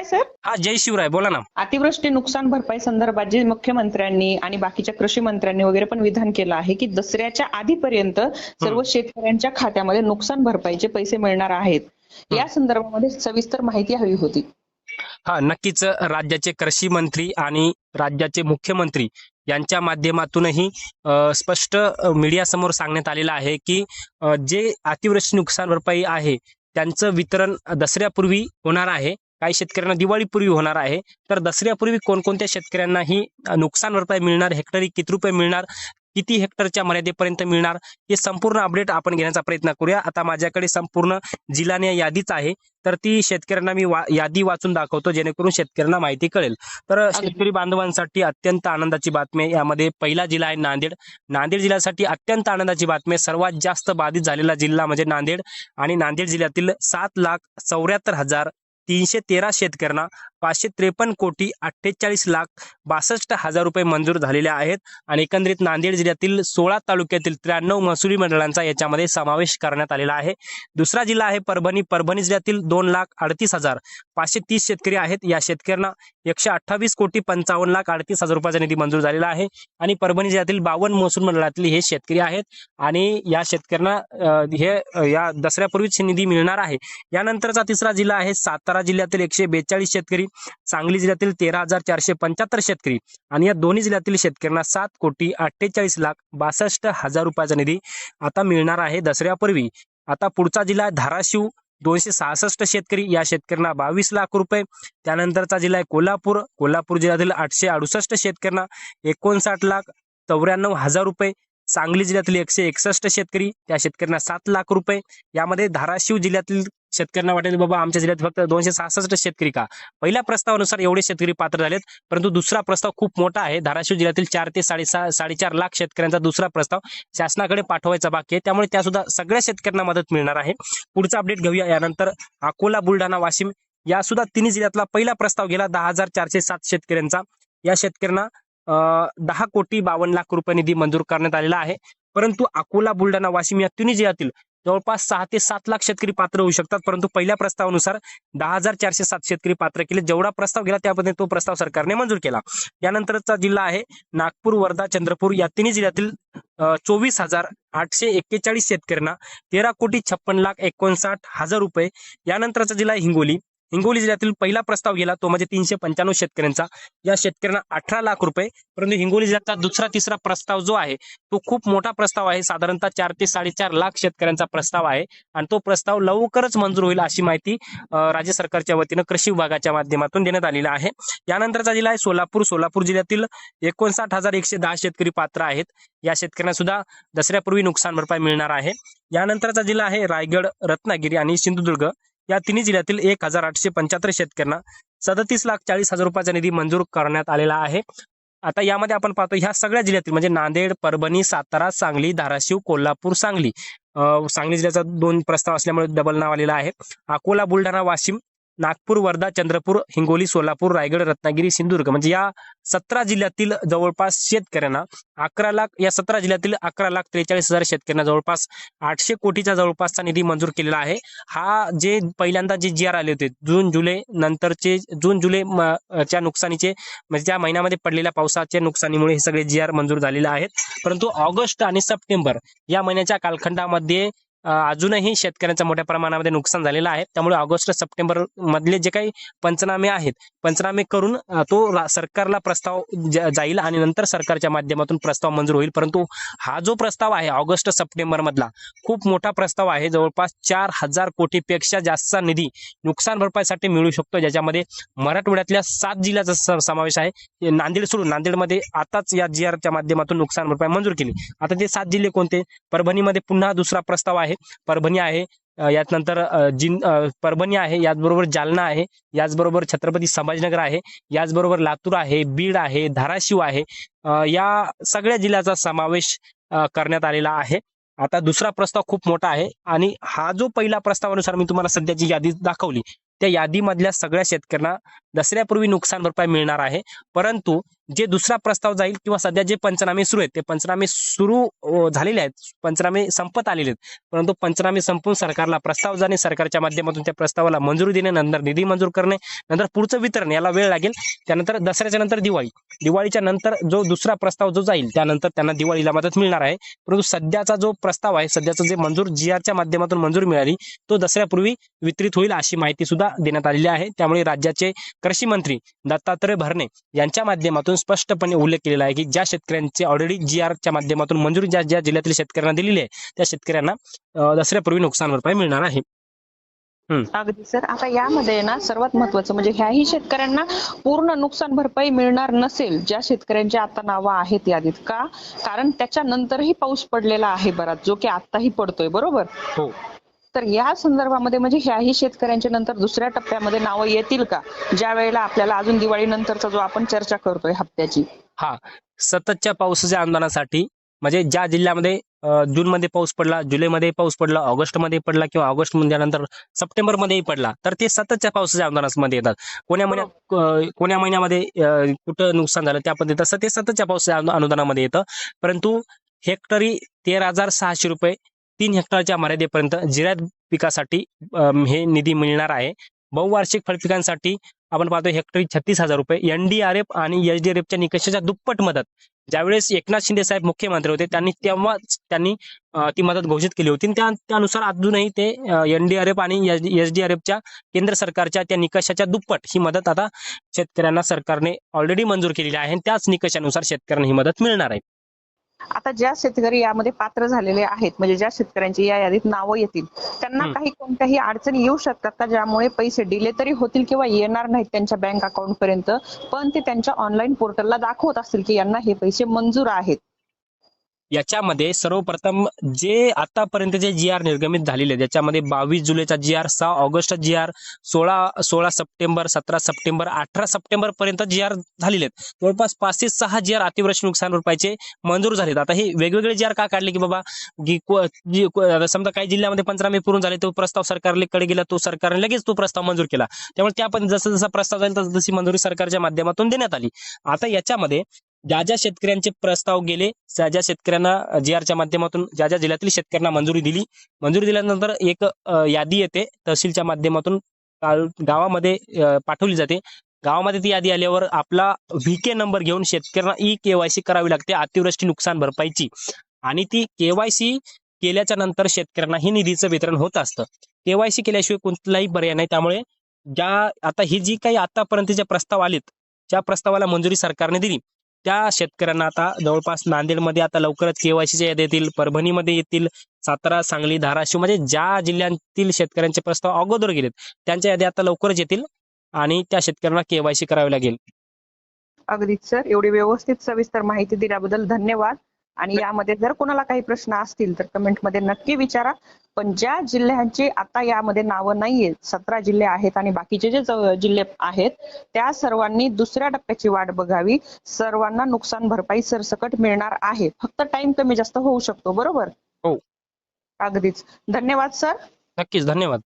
Shivray sir? हा जय शिवराय. बोला ना. अतिवृष्टी नुकसान भरपाई संदर्भात जे मुख्यमंत्र्यांनी आणि बाकीच्या कृषी मंत्र्यांनी वगैरे पण विधान केलं आहे की दसऱ्याच्या आधीपर्यंत सर्व शेतकऱ्यांच्या खात्यामध्ये नुकसान भरपाईचे पैसे मिळणार आहेत. या संदर्भामध्ये सविस्तर माहिती हवी होती. हा नक्कीच राज्याचे कृषी मंत्री आणि राज्याचे मुख्यमंत्री यांच्या माध्यमातूनही स्पष्ट मीडियासमोर सांगण्यात आलेलं आहे की जे अतिवृष्टी नुकसान भरपाई आहे त्यांचं वितरण दसऱ्यापूर्वी होणार आहे. काही शेतकऱ्यांना दिवाळीपूर्वी होणार आहे. तर दसऱ्यापूर्वी कोणकोणत्या शेतकऱ्यांना ही नुकसान भरपाई मिळणार हेक्टरी किती रुपये मिळणार किती हेक्टरच्या मर्यादेपर्यंत मिळणार हे संपूर्ण अपडेट आपण घेण्याचा प्रयत्न करूया. आता माझ्याकडे संपूर्ण जिल्हाने यादीच आहे. तर ती शेतकऱ्यांना मी वा, यादी वाचून दाखवतो जेणेकरून शेतकऱ्यांना माहिती कळेल. तर शेतकरी बांधवांसाठी अत्यंत आनंदाची बातमी आहे. यामध्ये पहिला जिल्हा आहे नांदेड. नांदेड जिल्ह्यासाठी अत्यंत आनंदाची बातमी आहे. सर्वात जास्त बाधित झालेला जिल्हा म्हणजे नांदेड. आणि नांदेड जिल्ह्यातील सात लाख चौऱ्याहत्तर हजार तीनशे तेरा शेतकऱ्यांना पाचशे त्रेपन्न कोटी अठ्ठेचाळीस लाख बासष्ट हजार रुपये मंजूर झालेले आहेत आणि एकंदरीत नांदेड जिल्ह्यातील सोळा तालुक्यातील त्र्याण्णव महसुली मंडळांचा याच्यामध्ये समावेश करण्यात आलेला आहे. दुसरा जिल्हा आहे परभणी. परभणी जिल्ह्यातील दोन लाख अडतीस हजार पाचशे तीस शेतकरी आहेत. या शेतकऱ्यांना एकशे अठ्ठावीस कोटी पंचावन्न लाख अडतीस हजार रुपयाचा निधी मंजूर झालेला आहे आणि परभणी जिल्ह्यातील बावन्न महसूल मंडळातील हे शेतकरी आहेत आणि या शेतकऱ्यांना हे या दसऱ्यापूर्वीच निधी मिळणार आहे. यानंतरचा तिसरा जिल्हा आहे सातारा जिल्ह्यातील एकशे बेचाळीस शेतकरी. सांगली जिल्ह्यातील तेरा हजार चारशे पंच्याहत्तर शेतकरी आणि या दोन्ही जिल्ह्यातील शेतकऱ्यांना सात कोटी अठ्ठेचाळीस लाख बासष्ट हजार रुपयाचा निधी आता मिळणार आहे दसऱ्यापूर्वी. आता पुढचा जिल्हा धाराशिव. दोनशे सहासष्ट शेतकरी या शेतकऱ्यांना बावीस लाख रुपये. त्यानंतरचा जिल्हा आहे कोल्हापूर. कोल्हापूर जिल्ह्यातील आठशे अडुसष्ट शेतकऱ्यांना एकोणसाठ लाख चौऱ्याण्णव हजार रुपये. सांगली जिल्ह्यातील एकशे एकसष्ट शेतकरी. त्या शेतकऱ्यांना सात लाख रुपये. यामध्ये धाराशिव जिल्ह्यातील शेतकऱ्यांना वाटेल बाबा आमच्या जिल्ह्यात फक्त दोनशे सहासष्ट शेतकरी का? पहिल्या प्रस्तावानुसार एवढे शेतकरी पात्र झालेत परंतु दुसरा प्रस्ताव खूप मोठा आहे. धाराशिव जिल्ह्यातील चार ते साडेसहा साडेचार लाख शेतकऱ्यांचा दुसरा प्रस्ताव शासनाकडे पाठवायचा बाकी आहे. त्यामुळे त्या सुद्धा सगळ्या शेतकऱ्यांना मदत मिळणार आहे. पुढचा अपडेट घेऊया. यानंतर अकोला बुलढाणा वाशिम या सुद्धा तिन्ही जिल्ह्यातला पहिला प्रस्ताव गेला. दहा हजार चारशे सात शेतकऱ्यांचा. या शेतकऱ्यांना दहा कोटी बावन्न लाख रुपये निधी मंजूर करण्यात आलेला आहे. परंतु अकोला बुलढाणा वाशिम या तिन्ही जिल्ह्यातील जवळपास सहा ते सात लाख शेतकरी पात्र होऊ शकतात. परंतु पहिल्या प्रस्तावानुसार दहा हजार चारशे सात शेतकरी पात्र केले. जेवढा प्रस्ताव गेला त्यामध्ये तो प्रस्ताव सरकारने मंजूर केला. यानंतरचा जिल्हा आहे नागपूर वर्धा चंद्रपूर या तिन्ही जिल्ह्यातील चोवीस हजार आठशे एक्केचाळीस शेतकऱ्यांना तेरा कोटी छप्पन लाख एकोणसाठ हजार रुपये. यानंतरचा जिल्हा हिंगोली. हिंगोली जिल्ह्यातील पहिला प्रस्ताव गेला तो म्हणजे तीनशे पंच्याण्णव शेतकऱ्यांचा. या शेतकऱ्यांना अठरा लाख रुपये परंतु हिंगोली जिल्ह्याचा दुसरा तिसरा प्रस्ताव जो आहे तो खूप मोठा प्रस्ताव आहे. साधारणतः चार ते साडेचार लाख शेतकऱ्यांचा प्रस्ताव आहे आणि तो प्रस्ताव लवकरच मंजूर होईल अशी माहिती अं, राज्य सरकारच्या वतीनं कृषी विभागाच्या माध्यमातून देण्यात आलेला आहे. यानंतरचा जिल्हा आहे सोलापूर. सोलापूर जिल्ह्यातील एकोणसाठ हजार एकशे दहा शेतकरी पात्र आहेत. या शेतकऱ्यांना सुद्धा दसऱ्यापूर्वी नुकसान भरपाई मिळणार आहे. यानंतरचा जिल्हा आहे रायगड रत्नागिरी आणि सिंधुदुर्ग. या तिन्ही जिल्ह्यातील एक हजार आठशे पंच्याहत्तर शेतकऱ्यांना सदतीस लाख चाळीस हजार रुपयाचा निधी मंजूर करण्यात आलेला आहे. आता यामध्ये आपण पाहतो ह्या सगळ्या जिल्ह्यातील म्हणजे नांदेड परभणी सातारा सांगली धाराशिव कोल्हापूर सांगली अं, सांगली जिल्ह्याचा दोन प्रस्ताव असल्यामुळे डबल नाव आलेला आहे. अकोला बुलढाणा वाशिम नागपूर वर्धा चंद्रपूर हिंगोली सोलापूर रायगड रत्नागिरी सिंधुदुर्ग. म्हणजे या सतरा जिल्ह्यातील जवळपास शेतकऱ्यांना अकरा लाख या सतरा जिल्ह्यातील अकरा लाख त्रेचाळीस हजार शेतकऱ्यांना जवळपास आठशे कोटीचा जवळपासचा निधी मंजूर केलेला आहे. हा जे पहिल्यांदा जे जी आर आले होते जून जुलै नंतरचे जून जुलै च्या नुकसानीचे म्हणजे त्या महिन्यामध्ये पडलेल्या पावसाच्या नुकसानीमुळे हे सगळे जी आर मंजूर झालेले आहेत. परंतु ऑगस्ट आणि सप्टेंबर या महिन्याच्या कालखंडामध्ये अजूनही शेतकऱ्यांचं मोठ्या प्रमाणामध्ये नुकसान झालेलं आहे. त्यामुळे ऑगस्ट सप्टेंबर मधले जे काही पंचनामे आहेत पंचनामे करून तो सरकारला प्रस्ताव जाईल आणि नंतर सरकारच्या माध्यमातून प्रस्ताव मंजूर होईल. परंतु हा जो प्रस्ताव आहे ऑगस्ट सप्टेंबर मधला खूप मोठा प्रस्ताव आहे. जवळपास चार हजार कोटीपेक्षा जास्तचा निधी नुकसान भरपाईसाठी मिळू शकतो ज्याच्यामध्ये मराठवाड्यातल्या सात जिल्ह्याचा स- समावेश आहे. नांदेड सोडून नांदेडमध्ये आताच या जी आरच्या माध्यमातून नुकसान भरपाई मंजूर केली. आता ते सात जिल्हे कोणते? परभणीमध्ये पुन्हा दुसरा प्रस्ताव आहे. परभणी आहे. अ, जिन परभणी आहे. याचबरोबर जालना आहे. याचबरोबर छत्रपती संभाजीनगर आहे. याचबरोबर लातूर आहे. बीड आहे. धाराशिव आहे. या सगळ्या जिल्ह्याचा समावेश करण्यात आलेला आहे. आता दुसरा प्रस्ताव खूप मोठा आहे. आणि हा जो पहिला प्रस्तावानुसार मी तुम्हाला सध्याची यादी दाखवली त्या यादीमधल्या सगळ्या शेतकऱ्यांना दसऱ्यापूर्वी नुकसान भरपाई मिळणार आहे. परंतु जे दुसरा प्रस्ताव जाईल किंवा सध्या जे पंचनामे सुरू आहेत ते पंचनामे सुरू झालेले आहेत पंचनामे संपत आलेले आहेत. परंतु पंचनामे संपून सरकारला प्रस्ताव जाणे सरकारच्या माध्यमातून त्या प्रस्तावाला मंजुरी देणे नंतर निधी मंजूर करणे नंतर पुढचं वितरण याला वेळ लागेल. त्यानंतर दसऱ्याच्या नंतर दिवाळी. दिवाळीच्या नंतर जो दुसरा प्रस्ताव जो जाईल त्यानंतर त्यांना दिवाळीला मदत मिळणार आहे. परंतु सध्याचा जो प्रस्ताव आहे सध्याचा जे मंजूर जी आरच्या माध्यमातून मंजूर मिळाली तो दसऱ्यापूर्वी वितरित होईल अशी माहिती सुद्धा देण्यात आलेली आहे. त्यामुळे राज्याचे कृषी मंत्री दत्तात्रय भरणे यांच्या माध्यमातून स्पष्टपणे उल्लेख केलेला आहे की ज्या शेतकऱ्यांचे ऑलरेडी जी आरच्या माध्यमातून मंजुरी ज्या ज्या जिल्ह्यातील शेतकऱ्यांना दिलेली आहे त्या शेतकऱ्यांना दसऱ्यापूर्वी नुकसान भरपाई मिळणार आहे. अगदी सर. आता यामध्ये ना सर्वात महत्वाचं म्हणजे ह्याही शेतकऱ्यांना पूर्ण नुकसान भरपाई मिळणार नसेल ज्या शेतकऱ्यांची आता नावं आहेत यादीत का? कारण त्याच्यानंतरही पाऊस पडलेला आहे बराच जो की आताही पडतोय बरोबर? हो. तर या संदर्भामध्ये म्हणजे ह्याही शेतकऱ्यांच्या नंतर दुसऱ्या टप्प्यामध्ये नावं येतील का? ज्या वेळेला आपल्याला अजून दिवाळी नंतरचा जो आपण चर्चा करतोय हप्त्याची. हा सततच्या पावसाच्या आंदोलनासाठी म्हणजे ज्या जिल्ह्यामध्ये अं, जूनमध्ये पाऊस पडला जुलैमध्ये पाऊस पडला ऑगस्टमध्ये पडला किंवा ऑगस्ट त्यानंतर सप्टेंबरमध्येही पडला तर ते सततच्या पावसाच्या आंदोलनामध्ये येतात. कोण्या महिन्यात कोण्या महिन्यामध्ये कुठं नुकसान झालं त्या पद्धतीत तसं ते सततच्या पावसाच्या अनु- अनुदानामध्ये येतं. परंतु हेक्टरी तेरा हजार सहाशे रुपये तीन हेक्टरच्या मर्यादेपर्यंत जिरायत पिकासाठी हे निधी मिळणार आहे. बहुवार्षिक फळपिकांसाठी आपण पाहतो हेक्टरी छत्तीस हजार रुपये. एनडीआरएफ आणि एचडीआरएफच्या निकषाच्या दुप्पट मदत. ज्यावेळेस एकनाथ शिंदे साहेब मुख्यमंत्री होते त्यांनी तेव्हाच त्यांनी ती मदत घोषित केली होती. त्या त्यानुसार अजूनही ते एनडीआरएफ आणि एचडीआरएफच्या केंद्र सरकारच्या त्या निकषाच्या दुप्पट ही मदत आता शेतकऱ्यांना सरकारने ऑलरेडी मंजूर केलेली आहे. आणि त्याच निकषानुसार शेतकऱ्यांना ही मदत मिळणार आहे. आता ज्या शेतकरी यामध्ये पात्र झालेले आहेत म्हणजे ज्या शेतकऱ्यांची या यादीत नावं येतील त्यांना. काही कोणत्याही अडचणी येऊ शकतात का ज्यामुळे पैसे डिले तरी होतील किंवा येणार नाहीत त्यांच्या बँक अकाउंट पर्यंत पण ते त्यांच्या ऑनलाईन पोर्टलला दाखवत असतील की यांना हे पैसे मंजूर आहेत याच्यामध्ये सर्वप्रथम जे आतापर्यंत जे जी आर निर्गमित झालेले आहेत, ज्याच्यामध्ये बावीस जुलैचा जी आर सहा ऑगस्ट जी आर सोळा सोळा सप्टेंबर सतरा सप्टेंबर अठरा सप्टेंबर पर्यंत जी आर झालेले आहेत. जवळपास पाच ते सहा जी आर अतिवृष्टी नुकसान भरपाईचे मंजूर झालेत. आता हे वेगवेगळे जी आर का काढले की बाबा समजा काही जिल्ह्यामध्ये पंचनामे पूर्ण झाले तो प्रस्ताव सरकारकडे गेला तो सरकारने लगेच तो प्रस्ताव मंजूर केला. त्यामुळे त्या पण जसं जसा प्रस्ताव जाईल तसं तशी मंजुरी सरकारच्या माध्यमातून देण्यात आली. आता याच्यामध्ये ज्या ज्या शेतकऱ्यांचे प्रस्ताव गेले ज्या ज्या शेतकऱ्यांना जी आरच्या माध्यमातून ज्या ज्या जिल्ह्यातील शेतकऱ्यांना मंजुरी दिली मंजुरी दिल्यानंतर एक यादी येते तहसीलच्या माध्यमातून गावामध्ये पाठवली जाते. गावामध्ये ती यादी आल्यावर आपला व्ही के नंबर घेऊन शेतकऱ्यांना ई केवायसी करावी लागते अतिवृष्टी नुकसान भरपाईची. आणि ती केवायसी केल्याच्यानंतर शेतकऱ्यांना ही निधीचं वितरण होत असतं. केवायसी केल्याशिवाय कोणताही पर्याय नाही. त्यामुळे ज्या आता ही जी काही आतापर्यंतचे प्रस्ताव आलेत ज्या प्रस्तावाला मंजुरी सरकारने दिली. त्या शेतकऱ्यांना आता जवळपास नांदेडमध्ये आता लवकरच केवायसीच्या यादी येतील परभणीमध्ये येतील सातारा सांगली धाराशिव म्हणजे ज्या जिल्ह्यातील शेतकऱ्यांचे प्रस्ताव अगोदर गेलेत त्यांच्या याद्या आता लवकरच येतील आणि त्या शेतकऱ्यांना केवायसी करावी लागेल. अगदीच सर. एवढी व्यवस्थित सविस्तर माहिती दिल्याबद्दल धन्यवाद. आणि यामध्ये जर कोणाला काही प्रश्न असतील तर कमेंटमध्ये नक्की विचारा. पण ज्या जिल्ह्यांची आता यामध्ये नावं नाहीये सतरा जिल्हे आहेत आणि बाकीचे जे ज- जिल्हे आहेत त्या सर्वांनी दुसऱ्या टप्प्याची वाट बघावी. सर्वांना नुकसान भरपाई सरसकट मिळणार आहे. फक्त टाइम कमी जास्त होऊ शकतो बरोबर? हो. अगदीच. धन्यवाद सर. नक्कीच धन्यवाद.